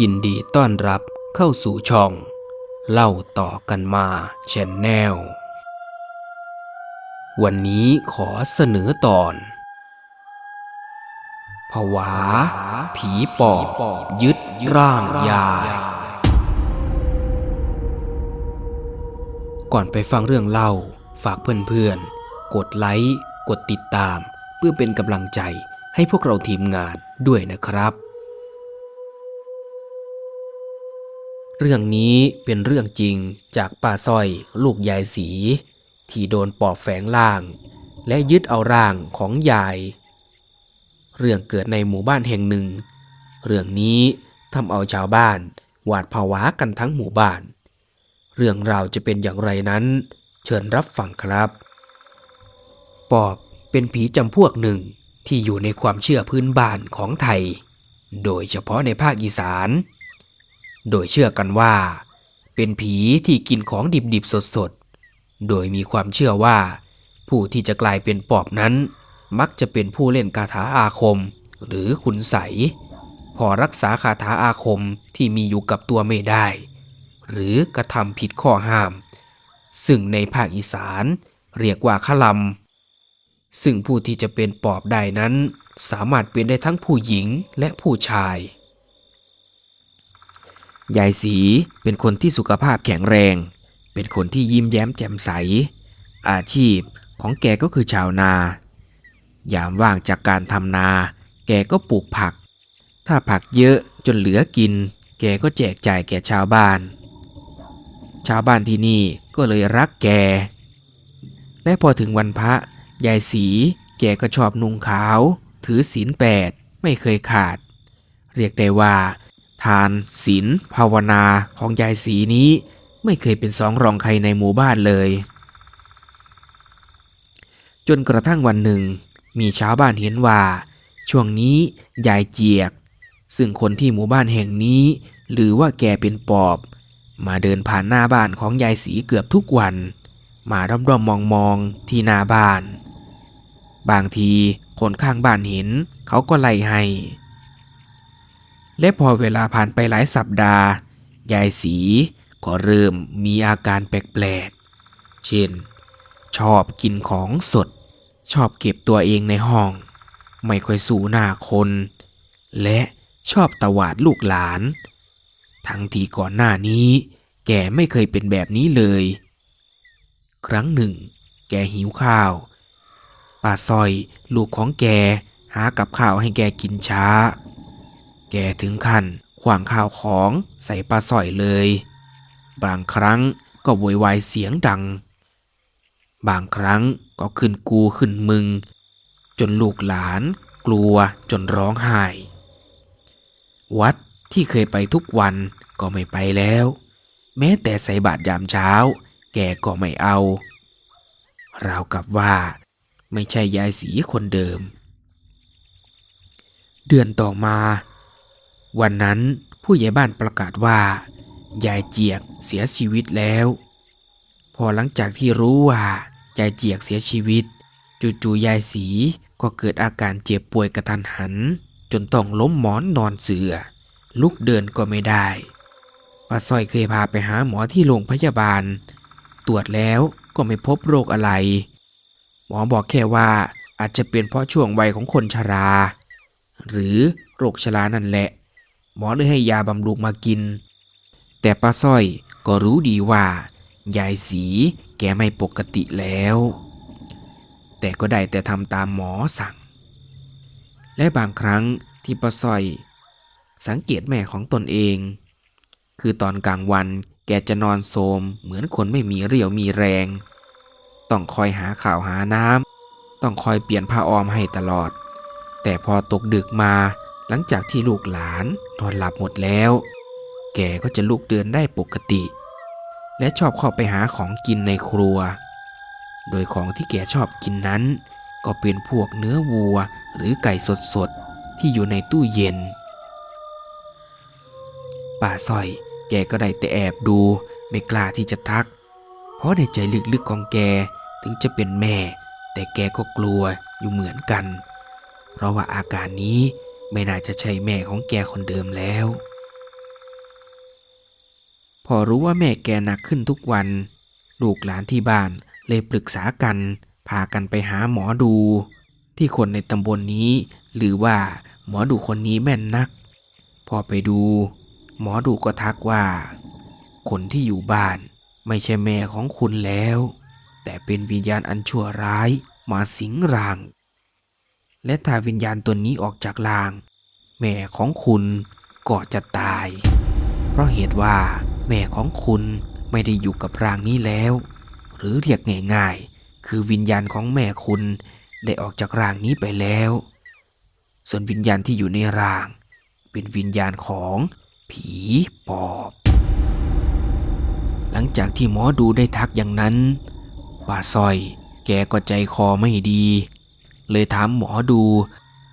ยินดีต้อนรับเข้าสู่ช่อง เล่าต่อกันมาแชนแนล วันนี้ขอเสนอตอนผวา ผีปอบยึดร่างยายก่อนไปฟังเรื่องเล่าฝากเพื่อนๆ กดไลค์ กดติดตาม เพื่อเป็นกำลังใจให้พวกเราทีมงานด้วยนะครับ เรื่องนี้เป็นเรื่องจริงจากป้าสร้อยลูกยายสี ที่โดนปอบแฝงร่าง และยึดเอาร่างของยาย เรื่องเกิดในหมู่บ้านแห่งหนึ่ง เรื่องนี้ทำเอาชาวบ้านหวาดผวากันทั้งหมู่บ้าน เรื่องราวจะเป็นอย่างไรนั้น เชิญรับฟังครับ ปอบเป็นผีจำพวกหนึ่งที่อยู่ในความเชื่อพื้นบ้านของไทย โดยเฉพาะในภาคอีสาน โดยเชื่อกันว่า เป็นผีที่กินของดิบๆสดๆ โดยมีความเชื่อว่า ผู้ที่จะกลายเป็นปอบนั้น มักจะเป็นผู้เล่นคาถาอาคม หรือขุนใสพอรักษาคาถาอาคมที่มีอยู่กับตัวไม่ได้ หรือกระทำผิดข้อห้าม ซึ่งในภาคอีสานเรียกว่าขลำซึ่งผู้ที่จะเป็นปอบได้นั้น สามารถเป็นได้ทั้งผู้หญิงและผู้ชาย ยายสีเป็นคนที่สุขภาพแข็งแรง เป็นคนที่ยิ้มแย้มแจ่มใส อาชีพของแกก็คือชาวนา ยามว่างจากการทำนา แกก็ปลูกผัก ถ้าผักเยอะจนเหลือกิน แกก็แจกจ่ายแก่ชาวบ้าน ชาวบ้านที่นี่ก็เลยรักแก และพอถึงวันพระ ยายสีแกก็ชอบนุ่งขาว ถือศีลแปดไม่เคยขาด เรียกได้ว่า ทานศีลภาวนาของยายสีนี้ไม่เคยเป็นสองรองใครในหมู่บ้านเลย จนกระทั่งวันหนึ่ง มีชาวบ้านเห็นว่า ช่วงนี้ยายเจียก ซึ่งคนที่หมู่บ้านแห่งนี้ หรือว่าแกเป็นปอบ มาเดินผ่านหน้าบ้านของยายสีเกือบทุกวัน มาร่อมๆมองๆที่หน้าบ้าน บางทีคนข้างบ้านเห็นเขาก็ไล่ให้ และพอเวลาผ่านไปหลายสัปดาห์ ยายสีก็เริ่มมีอาการแปลกๆ เช่น ชอบกินของสด ชอบเก็บตัวเองในห้อง ไม่ค่อยสู่หน้าคน และชอบตวาดลูกหลาน ทั้งที่ก่อนหน้านี้ แกไม่เคยเป็นแบบนี้เลย ครั้งหนึ่ง แกหิวข้าวป้าซอยลูกของแกหากับข้าวให้แกกินช้า กถึงขั้นขวางข้าวของใส่ปลาสอยเลย บางครั้งก็โวยวายเสียงดัง บางครั้งก็ขึ้นกูขึ้นมึง จนลูกหลานกลัวจนร้องไห้ วัดที่เคยไปทุกวันก็ไม่ไปแล้ว แม้แต่ใส่บาตรยามเช้า แกก็ไม่เอา ราวกับว่า ไม่ใช่ยายสีคนเดิม เดือนต่อมา วันนั้นผู้ใหญ่บ้านประกาศว่า ยายเจียกเสียชีวิตแล้ว พอหลังจากที่รู้ว่ายายเจียกเสียชีวิต จู่ๆยายสีก็เกิดอาการเจ็บป่วยกระทันหัน จนต้องล้มหมอนนอนเสือ ลุกเดินก็ไม่ได้ป้าสร้อยเคยพาไปหาหมอที่โรงพยาบาล ตรวจแล้วก็ไม่พบโรคอะไร หมอบอกแค่ว่าอาจจะเป็นเพราะช่วงวัยของคนชรา หรือโรคชรานั่นแหละ หมอเลยให้ยาบำรุงมากิน แต่ป้าสร้อยก็รู้ดีว่า ยายสีแกไม่ปกติแล้ว แต่ก็ได้แต่ทำตามหมอสั่ง และบางครั้งที่ป้าสร้อย สังเกตแม่ของตนเอง คือตอนกลางวันแกจะนอนโทรมเหมือนคนไม่มีเรี่ยวมีแรง ต้องคอยหาข่าวหาน้ำต้องคอยเปลี่ยนผ้าอ้อมให้ตลอด แต่พอตกดึกมา หลังจากที่ลูกหลานนอนหลับหมดแล้ว แกก็จะลุกเดินได้ปกติ และชอบเข้าไปหาของกินในครัว โดยของที่แกชอบกินนั้น ก็เป็นพวกเนื้อวัวหรือไก่สดๆ ที่อยู่ในตู้เย็น ป่าสร้อยแกก็ได้แต่แอบดูไม่กล้าที่จะทัก เพราะในใจลึกๆของแกถึงจะเป็นแม่ แต่แกก็กลัวอยู่เหมือนกัน เพราะว่าอาการนี้ ไม่น่าจะใช่แม่ของแกคนเดิมแล้ว พอรู้ว่าแม่แกหนักขึ้นทุกวัน ลูกหลานที่บ้านเลยปรึกษากัน พากันไปหาหมอดู ที่คนในตำบลนนี้ หรือว่าหมอดูคนนี้แม่นนัก พอไปดู หมอดูก็ทักว่า คนที่อยู่บ้านไม่ใช่แม่ของคุณแล้ว แต่เป็นวิญญาณอันชั่วร้ายมาสิงร่าง และถ้าวิญญาณตัวนี้ออกจากราง แม่ของคุณก็จะตาย เพราะเหตุว่าแม่ของคุณไม่ได้อยู่กับร่างนี้แล้ว หรือเรียกง่ายๆ คือวิญญาณของแม่คุณได้ออกจากร่างนี้ไปแล้ว ส่วนวิญญาณที่อยู่ในร่าง เป็นวิญญาณของผีปอบ หลังจากที่หมอดูได้ทักอย่างนั้นป้าสร้อยแกก็ใจคอไม่ดี เลยถามหมอดู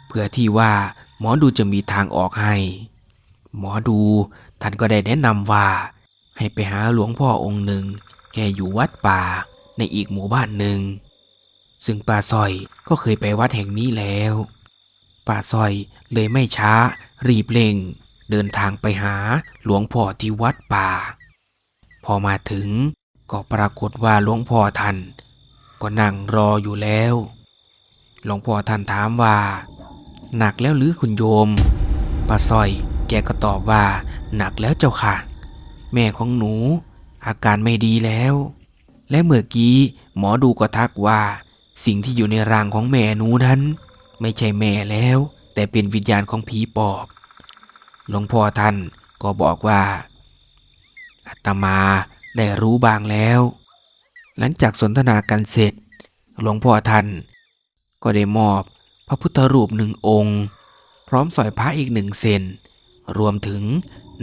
เพื่อที่ว่าหมอดูจะมีทางออกให้ หมอดูท่านก็ได้แนะนำว่า ให้ไปหาหลวงพ่อองค์หนึ่งแกอยู่วัดป่าในอีกหมู่บ้านหนึ่ง ซึ่งป้าสร้อยก็เคยไปวัดแห่งนี้แล้วป้าสร้อยเลยไม่ช้า รีบเร่ง เดินทางไปหาหลวงพ่อที่วัดป่า พอมาถึงก็ปรากฏว่าหลวงพ่อท่านก็นั่งรออยู่แล้ว หลวงพ่อท่านถามว่า หนักแล้วหรือคุณโยมป้าสร้อย แกก็ตอบว่า หนักแล้วเจ้าค่ะ แม่ของหนู อาการไม่ดีแล้ว และเมื่อกี้หมอดูก็ทักว่า สิ่งที่อยู่ในร่างของแม่หนูนั้น ไม่ใช่แม่แล้ว แต่เป็นวิญญาณของผีปอบหลวงพ่อท่านก็บอกว่าอาตมาได้รู้บางแล้ว หลังจากสนทนากันเสร็จ หลวงพ่อท่าน ก็ได้มอบพระพุทธรูปหนึ่งองค์ พร้อมสร้อยพระอีกหนึ่งเซนรวมถึง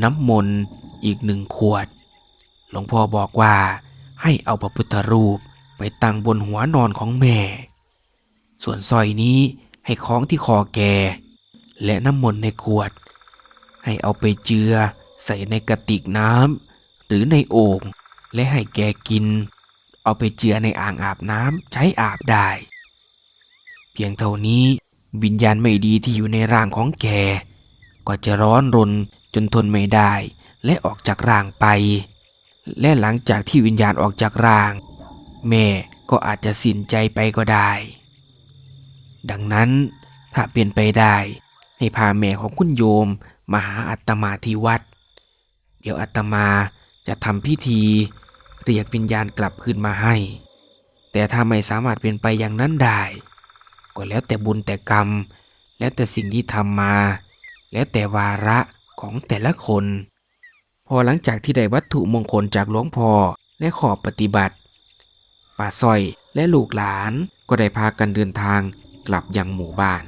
น้ำมนต์อีกหนึ่งขวด หลวงพ่อบอกว่าให้เอาพระพุทธรูปไปตั้งบนหัวนอนของแม่ ส่วนสร้อยนี้ให้คล้องที่คอแก และน้ำมนต์ในขวด ให้เอาไปเจือใส่ในกระติกน้ำหรือในโอ่งและให้แกกิน เอาไปเจือในอ่างอาบน้ำใช้อาบได้ พียงเท่านี้ วิญญาณไม่ดีที่อยู่ในร่างของแก ก็จะร้อนรนจนทนไม่ได้ และออกจากร่างไป และหลังจากที่วิญญาณออกจากร่าง แม่ก็อาจจะสิ้นใจไปก็ได้ ดังนั้นถ้าเป็นไปได้ ให้พาแม่ของคุณโยมมาหาอาตมาที่วัด เดี๋ยวอาตมาจะทำพิธี เรียกวิญญาณกลับคืนมาให้ แต่ถ้าไม่สามารถเป็นไปอย่างนั้นได้ ก็แล้วแต่บุญแต่กรรม แล้วแต่สิ่งที่ทำมา แล้วแต่วาระของแต่ละคน พอหลังจากที่ได้วัตถุมงคลจากหลวงพ่อและขอบปฏิบัติป้าสร้อยและลูกหลานก็ได้พากันเดินทางกลับยังหมู่บ้าน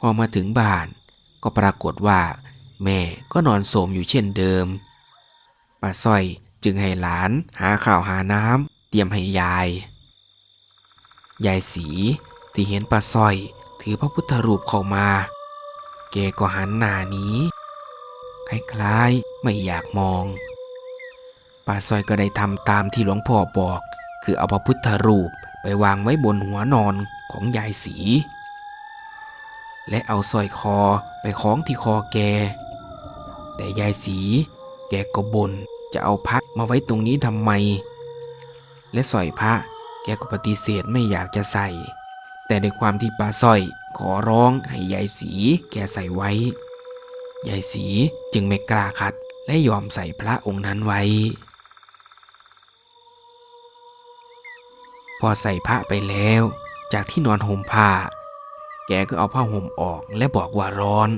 พอมาถึงบ้านก็ปรากฏว่า แม่ก็นอนโสมอยู่เช่นเดิม ป้าสร้อยจึงให้หลานหาข้าวหาน้ำเตรียมให้ยาย ยายสี ที่เห็นป้าสร้อยถือพระพุทธรูปเข้ามา แกก็หันหน้าหนี้คล้ายๆไม่อยากมองป้าสร้อยก็ได้ทำตามที่หลวงพ่อบอก คือเอาพระพุทธรูปไปวางไว้บนหัวนอนของยายสี และเอาสร้อยคอไปคล้องที่คอแก แต่ยายสี แกก็บน่นจะเอาพระมาไว้ตรงนี้ทำไม และสร้อยพระแกก็ปฏิเสธไม่อยากจะใส่ แต่ในความที่ป้าสร้อยขอร้องให้ยายสีแกใส่ไว้ ยายสีจึงไม่กล้าขัดและยอมใส่พระองค์นั้นไว้ พอใส่ผ้าไปแล้ว จากที่นอนห่มผ้า แกก็เอาผ้าห่มออกและบอกว่าร้อน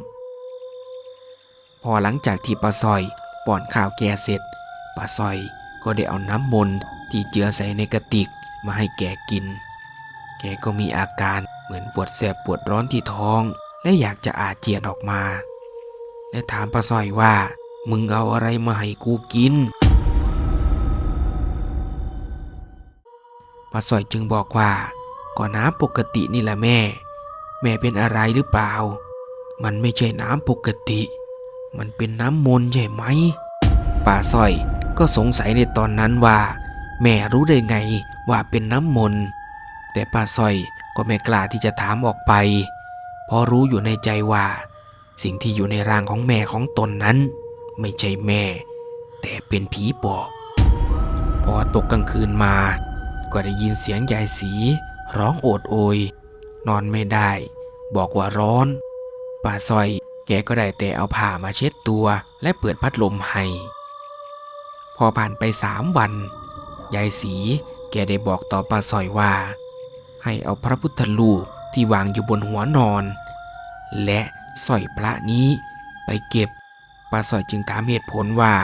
พอหลังจากที่ป้าซอยป้อนข้าวแกเสร็จป้าซอยก็ได้เอาน้ำมนต์ที่เจือใส่ในกระติกมาให้แกกิน แกก็มีอาการเหมือนปวดแสบปวดร้อนที่ท้อง และอยากจะอาเจียนออกมา และถามป้าซอยว่า มึงเอาอะไรมาให้กูกินป้าสอยจึงบอกว่าก็น้ำปกตินี่แหละแม่ แม่เป็นอะไรหรือเปล่า มันไม่ใช่น้ำปกติ มันเป็นน้ำมนต์ใช่ไหมป้าสร้อยก็สงสัยในตอนนั้นว่า แม่รู้ได้ไงว่าเป็นน้ำมนต์ แต่ป้าสร้อยก็ไม่กล้าที่จะถามออกไป เพราะรู้อยู่ในใจว่า สิ่งที่อยู่ในร่างของแม่ของตนนั้น ไม่ใช่แม่ แต่แต่เป็นผีปอบพอตกกลางคืนมา ก็ได้ยินเสียงยายสีร้องโอดโอย นอนไม่ได้ บอกว่าร้อนป้าซอยแกก็ได้แต่เอาผ้ามาเช็ดตัว และเปิดพัดลมให้พอผ่านไปสามวัน ยายสีแกได้บอกต่อป้าซอยว่า ให้เอาพระพุทธรูปที่วางอยู่บนหัวนอน และสร้อยพระนี้ไปเก็บป้าซอยจึงถามเหตุผลว่า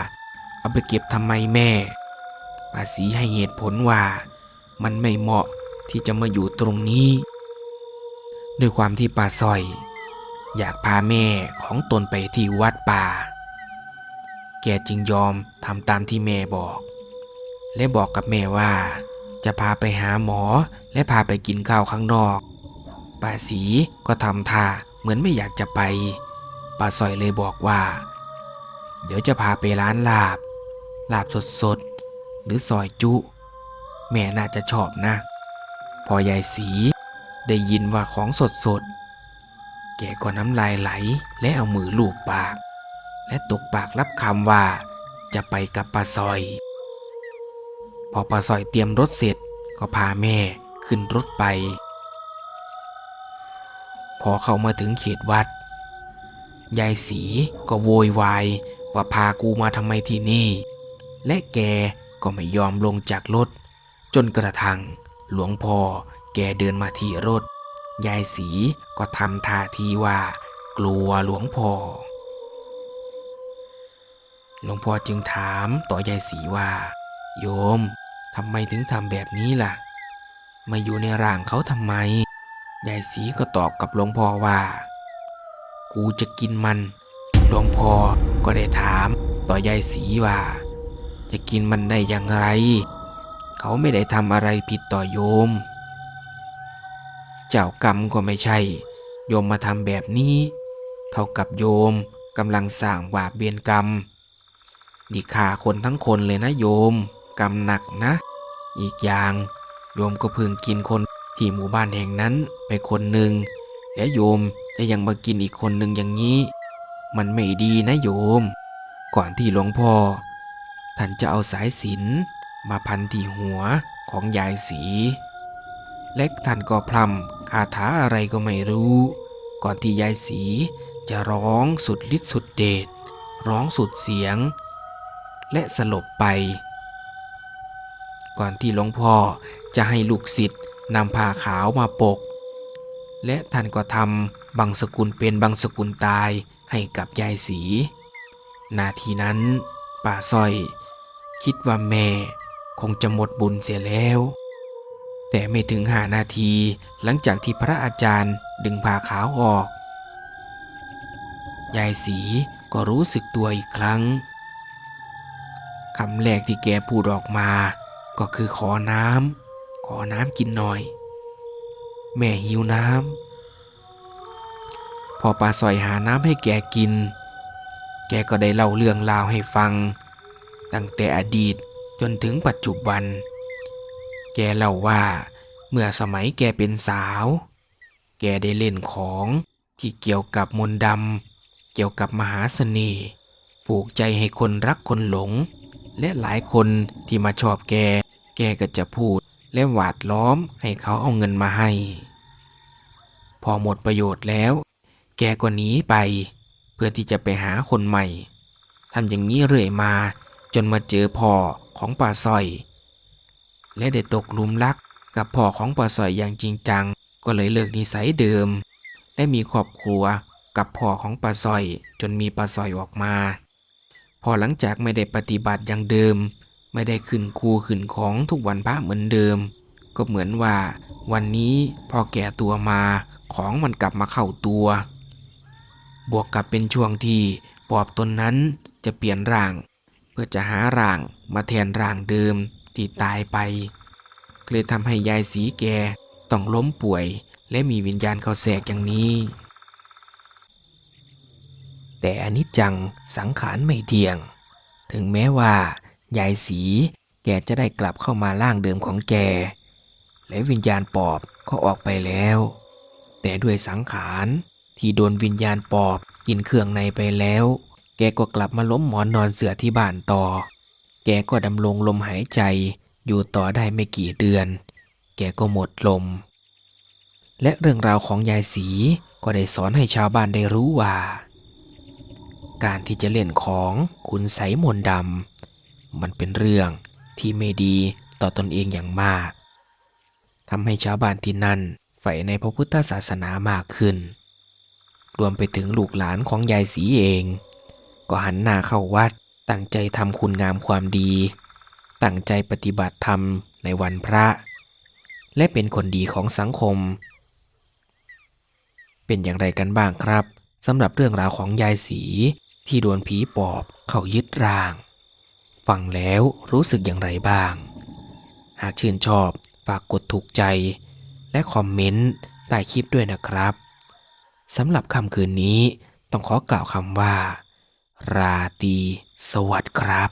เอาไปเก็บทำไมแม่ป้าสีให้เหตุผลว่า มันไม่เหมาะที่จะมาอยู่ตรงนี้ ด้วยความที่ป้าซอย อยากพาแม่ของตนไปที่วัดป่า แกจึงยอมทำตามที่แม่บอก และบอกกับแม่ว่า จะพาไปหาหมอและพาไปกินข้าวข้างนอกป้าสีก็ทำท่าเหมือนไม่อยากจะไปป้าซอยเลยบอกว่า เดี๋ยวจะพาไปร้านลาบ ลาบสดๆ หรือซอยจุ แม่น่าจะชอบนะ พอยายสีได้ยินว่าของสดๆแกก็น้ำลายไหลและเอามือลูบปาก และตกปากรับคำว่าจะไปกับป้าซอย พอป้าซอยเตรียมรถเสร็จก็พาแม่ขึ้นรถไป พอเข้ามาถึงเขตวัด ยายสีก็โวยวายว่าพากูมาทำไมที่นี่ และแกก็ไม่ยอมลงจากรถ จนกระทั่งหลวงพ่อแกเดินมาที่รถ ยายสีก็ทำท่าทีว่า กลัวหลวงพ่อ หลวงพ่อจึงถามต่อยายสีว่า โยม ทำไมถึงทำแบบนี้ล่ะ มาอยู่ในร่างเขาทำไม ยายสีก็ตอบกับหลวงพ่อว่า กูจะกินมัน หลวงพ่อก็ได้ถามต่อยายสีว่า จะกินมันได้อย่างไร เขาไม่ได้ทำอะไรผิดต่อโยม เจ้ากรรมก็ไม่ใช่ โยมมาทำแบบนี้ เท่ากับโยมกำลังสร้างบาปเบียนกรรมนี่ฆ่าคนทั้งคนเลยนะโยม กรรมหนักนะ อีกอย่างโยมก็เพิ่งกินคนที่หมู่บ้านแห่งนั้นไปคนหนึ่ง และโยมจะยังมากินอีกคนหนึ่งอย่างนี้ มันไม่ดีนะโยม ก่อนที่หลวงพ่อ ท่านจะเอาสายสินมาพันที่หัวของยายสี เล็กท่านก็พรำคาถาอะไรก็ไม่รู้ ก่อนที่ยายสีจะร้องสุดฤทธิ์สุดเดชร้องสุดเสียง และสลบไป ก่อนที่หลวงพ่อจะให้ลูกศิษย์นำผ้าขาวมาปก และท่านก็ทำบางสกุลเป็นบางสกุลตายให้กับยายสี นาทีนั้นป้าสร้อย คิดว่าแม่คงจะหมดบุญเสียแล้ว แต่ไม่ถึงห้านาทีหลังจากที่พระอาจารย์ดึงผ้าขาวออก ยายสีก็รู้สึกตัวอีกครั้งคำแรกที่แกพูดออกมา ก็คือขอน้ำขอน้ำกินหน่อย แม่หิวน้ำพอปลาสอยหาน้ำให้แกกิน แกก็ได้เล่าเรื่องราวให้ฟัง ตั้งแต่อดีตจนถึงปัจจุบัน แกเล่าว่าเมื่อสมัยแกเป็นสาว แกได้เล่นของที่เกี่ยวกับมนต์ดำเกี่ยวกับมหาเสน่ห์ผูกใจให้คนรักคนหลง และหลายคนที่มาชอบแก แกก็จะพูดและหวาดล้อมให้เขาเอาเงินมาให้ พอหมดประโยชน์แล้ว แกก็หนีไป เพื่อที่จะไปหาคนใหม่ทำอย่างนี้เรื่อยมาจนมาเจอพ่อของป่าซอย และได้ตกหลุมรักกับพ่อของป่าซอยอย่างจริงจัง ก็เลยเลิกนิสัยเดิม และมีครอบครัวกับพ่อของป่าซอยจนมีป่าซอยออกมา พอหลังจากไม่ได้ปฏิบัติอย่างเดิม ไม่ได้ขึ้นครูขึ้นของทุกวันพระเหมือนเดิม ก็เหมือนว่าวันนี้พอแก่ตัวมาของมันกลับมาเข้าตัว บวกกับเป็นช่วงที่ปอบตนนั้นจะเปลี่ยนร่าง เพื่อจะหาร่างมาแทนร่างเดิมที่ตายไปเลยทำให้ยายสีแกต้องล้มป่วยและมีวิญญาณเข้าแทรกอย่างนี้ แต่อนิจจังสังขารไม่เที่ยง ถึงแม้ว่า ยายสีแกจะได้กลับเข้ามาร่างเดิมของแก และวิญญาณปอบก็ออกไปแล้ว แต่ด้วยสังขารที่โดนวิญญาณปอบกินเครื่องในไปแล้ว แกก็กลับมาล้มหมอนนอนเสือที่บ้านต่อ แกก็ดำรงลมหายใจอยู่ต่อได้ไม่กี่เดือน แกก็หมดลม และเรื่องราวของยายสีก็ได้สอนให้ชาวบ้านได้รู้ว่า การที่จะเล่นของคุณไสมนดำ มันเป็นเรื่องที่ไม่ดีต่อตนเองอย่างมากทำให้ชาวบ้านที่นั่นใฝ่ในพระพุทธศาสนามากขึ้น รวมไปถึงลูกหลานของยายสีเอง ก็หันหน้าเข้าวัดตั้งใจทำคุณงามความดี ตั้งใจปฏิบัติธรรมในวันพระ และเป็นคนดีของสังคม เป็นอย่างไรกันบ้างครับสำหรับเรื่องราวของยายสีที่โดนผีปอบเข้ายึดร่าง ฟังแล้วรู้สึกอย่างไรบ้าง หากชื่นชอบฝากกดถูกใจ และคอมเมนต์ใต้คลิปด้วยนะครับสำหรับค่ำคืนนี้ต้องขอกล่าวคำว่า ราตรีสวัสดิ์ครับ